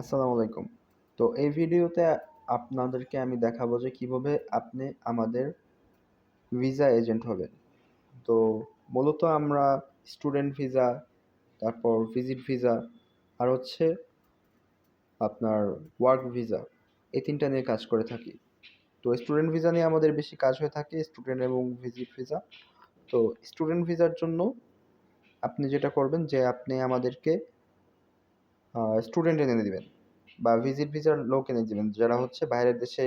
আসসালামু আলাইকুম। তো এই ভিডিওতে আপনাদেরকে আমি দেখাবো যে কীভাবে আপনি আমাদের ভিসা এজেন্ট হবেন। তো মূলত আমরা স্টুডেন্ট ভিসা, তারপর ভিজিট ভিসা আর হচ্ছে আপনার ওয়ার্ক ভিসা এই তিনটা নিয়ে কাজ করে থাকি। তো স্টুডেন্ট ভিসা নিয়ে আমাদের বেশি কাজ হয়ে থাকে স্টুডেন্ট এবং ভিজিট ভিসা। তো স্টুডেন্ট ভিসার জন্য আপনি যেটা করবেন যে আপনি আমাদেরকে স্টুডেন্ট এনে দিবেন বা ভিজিট ভিসার লোক এনে দিবেন যারা হচ্ছে বাইরের দেশে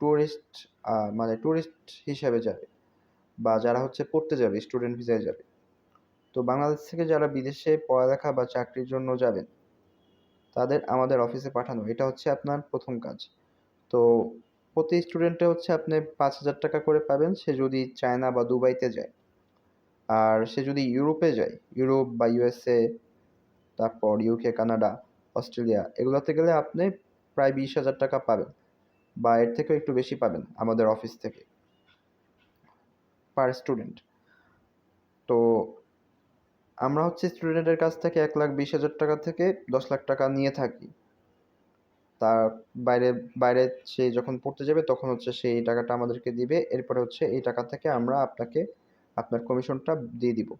টুরিস্ট আ মানে টুরিস্ট হিসাবে যাবে বা যারা হচ্ছে পড়তে যাবে স্টুডেন্ট ভিসায় যাবে। তো বাংলাদেশ থেকে যারা বিদেশে পড়ালেখা বা চাকরির জন্য যাবেন তাদের আমাদের অফিসে পাঠানো এটা হচ্ছে আপনার প্রথম কাজ। তো প্রতি স্টুডেন্টে হচ্ছে আপনি ৳৫,০০০ করে পাবেন সে যদি চায়না বা দুবাইতে যায়। আর সে যদি ইউরোপে যায়, ইউরোপ বা ইউএসএ তারপর ইউকে, কানাডা, অস্ট্রেলিয়া এগুলোতে গেলে আপনি প্রায় ৳২০,০০০ পাবেন বা এর থেকেও একটু বেশি পাবেন আমাদের অফিস থেকে। Per student. তো আমরা হচ্ছে স্টুডেন্টের কাছ থেকে ৳১,২০,০০০ থেকে দশ লাখ টাকা নিয়ে থাকি। তার বাইরে বাইরে সে যখন পড়তে যাবে তখন হচ্ছে সে এই টাকাটা আমাদেরকে দিবে। এরপরে হচ্ছে এই টাকা থেকে আমরা আপনাকে আপনার কমিশনটা দিয়ে দিব।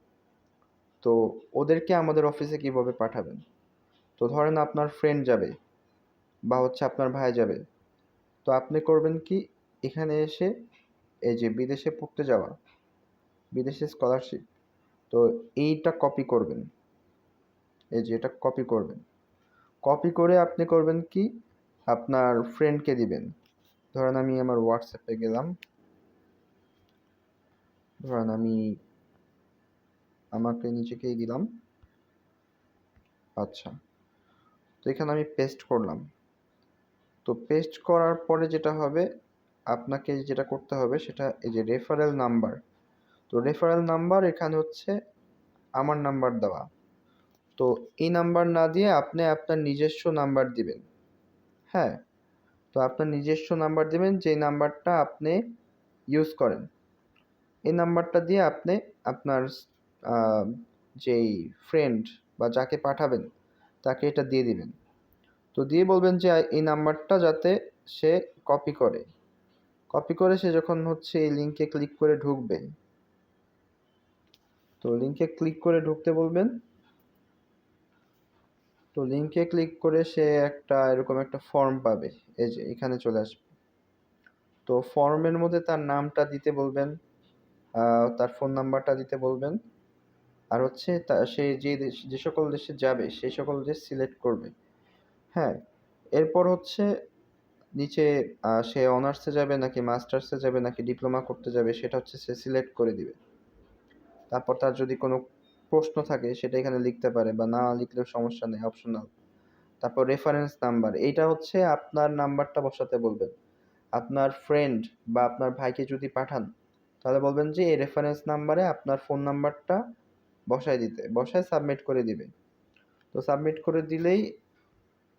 তো ওদেরকে আমাদের অফিসে কীভাবে পাঠাবেন? তো ধরেন আপনার ফ্রেন্ড যাবে বা হচ্ছে আপনার ভাই যাবে। তো আপনি করবেন কি এখানে এসে এই যে বিদেশে পড়তে যাওয়া, বিদেশে স্কলারশিপ তো এইটা কপি করবেন। এই যে এটা কপি করবেন। কপি করে আপনি করবেন কি আপনার ফ্রেন্ডকে দিবেন। ধরেন আমি আমার এ গেলাম। ধরেন আমি আমাকে নিজেকেই দিলাম। আচ্ছা। তো এখানে আমি পেস্ট করলাম। তো পেস্ট করার পরে যেটা হবে, আপনাকে যেটা করতে হবে সেটা এই যে রেফারেল নাম্বার। তো রেফারেল নাম্বার এখানে হচ্ছে আমার নাম্বার দেওয়া। তো এই নাম্বার না দিয়ে আপনি আপনার নিজস্ব নাম্বার দিবেন। হ্যাঁ? তো আপনার নিজস্ব নাম্বার দিবেন, যেই নাম্বারটা আপনি ইউজ করেন। এই নাম্বারটা দিয়ে আপনি আপনার যেই ফ্রেন্ড বা যাকে পাঠাবেন তাকে এটা দিয়ে দিবেন। তো দিয়ে বলবেন যে এই নাম্বারটা যাতে সে কপি করে। কপি করে সে যখন হচ্ছে এই লিংকে ক্লিক করে ঢুকবে তো লিংকে ক্লিক করে ঢুকতে বলবেন। তো লিংকে ক্লিক করে সে একটা এরকম একটা ফর্ম পাবে। এই যে এখানে চলে আসবে। তো ফর্মের মধ্যে তার নামটা দিতে বলবেন, তার ফোন নাম্বারটা দিতে বলবেন। আর হচ্ছে তা, সে যে দেশ, যে সকল দেশে যাবে সেই সকল দেশ সিলেক্ট করবে। হ্যাঁ? এরপর হচ্ছে নিচে সে অনার্সে যাবে নাকি মাস্টার্সে যাবে নাকি ডিপ্লোমা করতে যাবে, সেটা হচ্ছে সে সিলেক্ট করে দিবে। তারপর তার যদি কোনো প্রশ্ন থাকে, সেটা এখানে লিখতে পারে বা না লিখলেও সমস্যা নেই অপশনাল। তারপর রেফারেন্স নাম্বার এইটা হচ্ছে আপনার নাম্বারটা বসাতে বলবেন। আপনার ফ্রেন্ড বা আপনার ভাইকে যদি পাঠান, তাহলে বলবেন যে, এই রেফারেন্স নাম্বারে আপনার ফোন নাম্বারটা বসায় দিতে। বসায় সাবমিট করে দিবে। তো সাবমিট করে দিলেই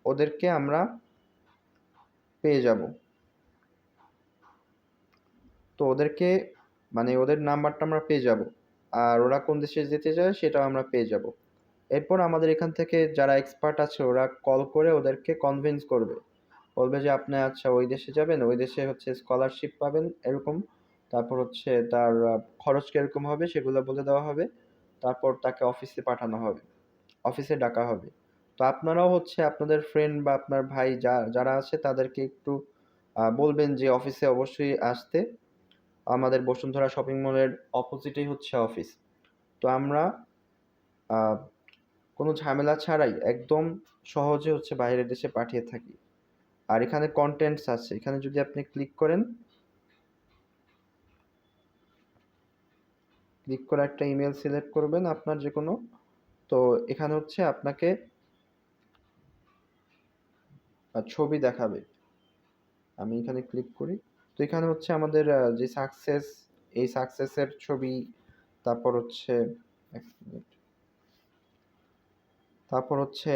ওদেরকে আমরা পেয়ে যাব। তো ওদেরকে মানে ওদের নাম্বারটা আমরা পেয়ে যাব। আর ওরা কোন দেশে যেতে চায় সেটাও আমরা পেয়ে যাব। এরপর আমাদের এখান থেকে যারা এক্সপার্ট আছে ওরা কল করে ওদেরকে কনভিন্স করবে। বলবে যে আপনি আচ্ছা ওই দেশে যাবেন, ওই দেশে হচ্ছে স্কলারশিপ পাবেন এরকম। তারপর হচ্ছে তার খরচ কীরকম হবে সেগুলো বলে দেওয়া হবে। তারপর তাকে অফিসে পাঠানো হবে। অফিসে ডাকা হবে। তো আপনারাও হচ্ছে আপনাদের ফ্রেন্ড বা আপনার ভাই যা, যারা আছে তাদেরকে একটু বলবেন যে অফিসে অবশ্যই আসতে। আমাদের বসুন্ধরা শপিং মলের অপোজিটেই হচ্ছে অফিস। তো আমরা কোনো ঝামেলা ছাড়াই একদম সহজে হচ্ছে বাইরের দেশে পাঠিয়ে থাকি। আর এখানে কনটেন্টস আছে। এখানে যদি আপনি ক্লিক করেন ক্লিক করে একটা ইমেল সিলেক্ট করবেন আপনার যে কোনো তো এখানে হচ্ছে আপনাকে ছবি দেখাবে। আমি এখানে ক্লিক করি। তো এখানে হচ্ছে আমাদের যে সাকসেস এই সাকসেসের ছবি তারপর হচ্ছে এক মিনিট। তারপর হচ্ছে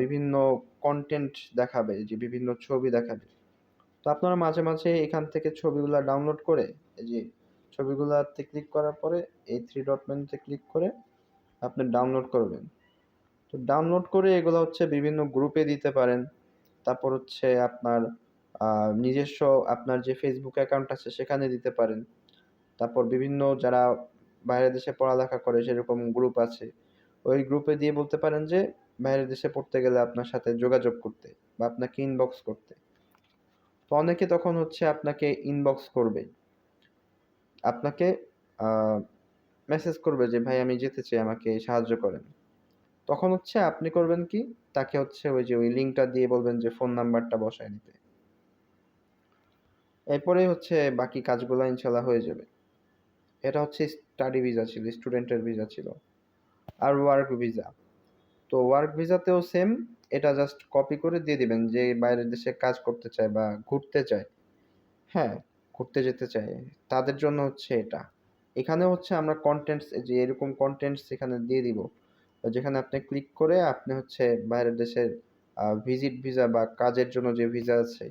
বিভিন্ন কন্টেন্ট দেখাবে যে বিভিন্ন ছবি দেখাবে। তো আপনারা মাঝে, মাঝে এখান থেকে ছবিগুলা ডাউনলোড করে এই যে ছবিগুলাতে ক্লিক করার পরে এই থ্রি ডট মেনুতে ক্লিক করে আপনি ডাউনলোড করবেন। তো ডাউনলোড করে এগুলো হচ্ছে বিভিন্ন গ্রুপে দিতে পারেন। তারপর হচ্ছে আপনার নিজস্ব আপনার যে ফেসবুক অ্যাকাউন্ট আছে সেখানে দিতে পারেন। তারপর বিভিন্ন যারা বাইরের দেশে পড়ালেখা করে সেরকম গ্রুপ আছে, ওই গ্রুপে দিয়ে বলতে পারেন যে বাইরের দেশে পড়তে গেলে আপনার সাথে যোগাযোগ করতে বা আপনাকে ইনবক্স করতে। তো অনেকে তখন হচ্ছে আপনাকে ইনবক্স করবে। আপনাকে মেসেজ করবে যে, ভাই, আমি যেতে চাই, আমাকে সাহায্য করেন। তখন হচ্ছে আপনি করবেন কি? তাকে হচ্ছে ওই যে, ওই লিঙ্কটা দিয়ে বলবেন যে, ফোন নাম্বারটা বসায় নিতে। এরপরেই হচ্ছে বাকি কাজগুলো ইনশাল্লাহ হয়ে যাবে। এটা হচ্ছে স্টাডি ভিসা ছিল স্টুডেন্টের ভিসা ছিল আর ওয়ার্ক ভিসা তো ওয়ার্ক ভিসাতেও সেম এটা জাস্ট কপি করে দিয়ে দিবেন যে, বাইরের দেশে কাজ করতে চায় বা ঘুরতে চায়। হ্যাঁ ঘুরতে যেতে চায় তাদের জন্য হচ্ছে এটা। এখানে হচ্ছে আমরা কন্টেন্টস যে এরকম কন্টেন্টস এখানে দিয়ে দিব। যেখানে আপনি ক্লিক করে আপনি হচ্ছে বাইরের দেশের ভিজিট ভিসা বা কাজের জন্য যে ভিসা আছে,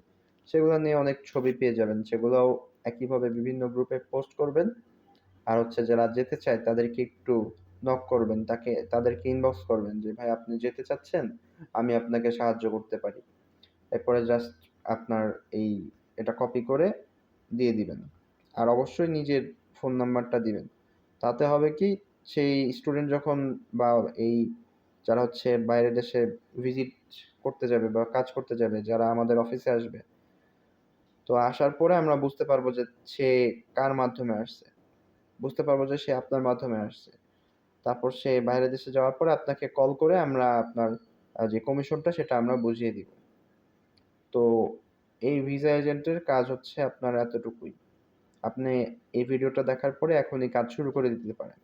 সেগুলো নিয়ে অনেক ছবি পেয়ে যাবেন। সেগুলোও একইভাবে বিভিন্ন গ্রুপে পোস্ট করবেন। আর হচ্ছে যারা যেতে চায় তাদেরকে একটু নক করবেন, তাকে, তাদেরকে ইনবক্স করবেন যে, ভাই, আপনি যেতে চাচ্ছেন, আমি আপনাকে সাহায্য করতে পারি। এরপরে জাস্ট আপনার এই, এটা কপি করে দিয়ে দিবেন। আর অবশ্যই নিজের ফোন নাম্বারটা দিবেন। তাতে হবে কি, সেই স্টুডেন্ট যখন বা এই যারা হচ্ছে বাইরের দেশে ভিজিট করতে যাবে বা কাজ করতে যাবে, যারা আমাদের অফিসে আসবে, তো আসার পরে আমরা বুঝতে পারব যে সে কার মাধ্যমে আসছে। বুঝতে পারব যে সে আপনার মাধ্যমে আসছে। তারপর সে বাইরের দেশে যাওয়ার পরে আপনাকে কল করে আমরা আপনার যে কমিশনটা সেটা আমরা বুঝিয়ে দিব। তো এই ভিসা এজেন্টের কাজ হচ্ছে আপনার এতটুকুই। আপনি এই ভিডিওটা দেখার পরে এখনই কাজ শুরু করে দিতে পারেন।